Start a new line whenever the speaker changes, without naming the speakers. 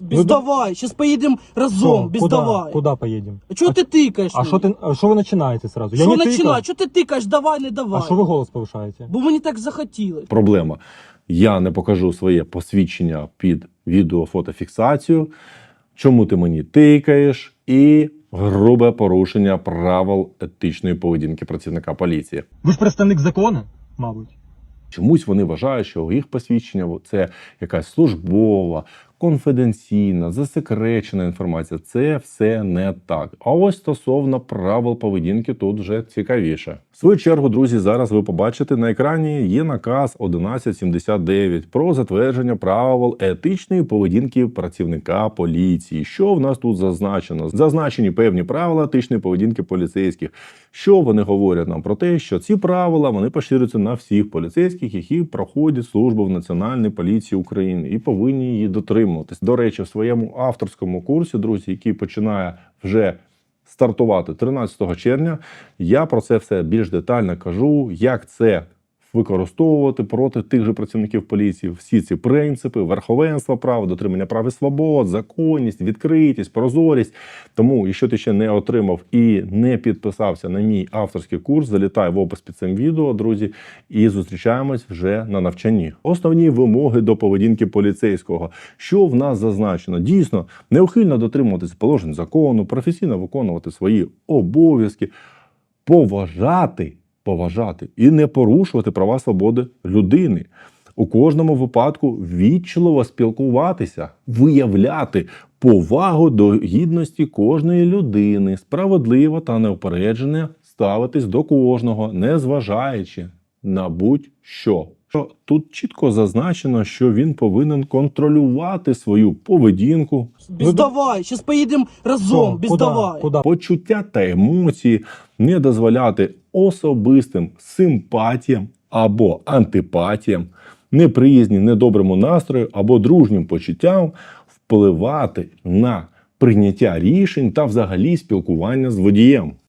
Без
Ви-
давай, сейчас поедем разом, без
куда,
давай.
Куда поїдемо?
А чого
А-
ти тикаєш?
А що ти, а що ви починаєте сразу?
Що
не тикав.
починає? Чого ти тикаєш? Давай, не давай.
А що ви голос повишаєте?
Бо мені так захотілося.
Проблема. Я не покажу своє посвідчення під відео-фотофіксацію. Чому ти мені тикаєш? І грубе порушення правил етичної поведінки працівника поліції.
Ви ж представник закону, мабуть.
Чомусь вони вважають, що їх посвідчення це якась службова, конфіденційна, засекречена інформація. Це все не так. А ось стосовно правил поведінки тут вже цікавіше. В свою чергу, друзі, зараз ви побачите на екрані є наказ 1179 про затвердження правил етичної поведінки працівника поліції. Що в нас тут зазначено? Зазначені певні правила етичної поведінки поліцейських. Що вони говорять нам про те, що ці правила вони поширюються на всіх поліцейських, які проходять службу в Національній поліції України і повинні її дотримуватись. До речі, в своєму авторському курсі, друзі, який починає вже стартувати 13 червня, я про це все більш детально кажу, як це використовувати проти тих же працівників поліції всі ці принципи, верховенство права, дотримання прав і свобод, законність, відкритість, прозорість. Тому, якщо ти ще не отримав і не підписався на мій авторський курс, залітай в опис під цим відео, друзі, і зустрічаємось вже на навчанні. Основні вимоги до поведінки поліцейського. Що в нас зазначено? Дійсно, неухильно дотримуватися положень закону, професійно виконувати свої обов'язки, поважати, поважати і не порушувати права свободи людини. У кожному випадку вічливо спілкуватися, виявляти повагу до гідності кожної людини, справедливо та неупереджене ставитись до кожного, не зважаючи на будь-що. Тут чітко зазначено, що він повинен контролювати свою поведінку,
Без
Ви-
давай, сейчас поедем разом,
Що? куда. Куда?
почуття та емоції, не дозволяти особистим симпатіям або антипатіям, неприязні, недоброму настрою або дружнім почуттям впливати на прийняття рішень та взагалі спілкування з водієм.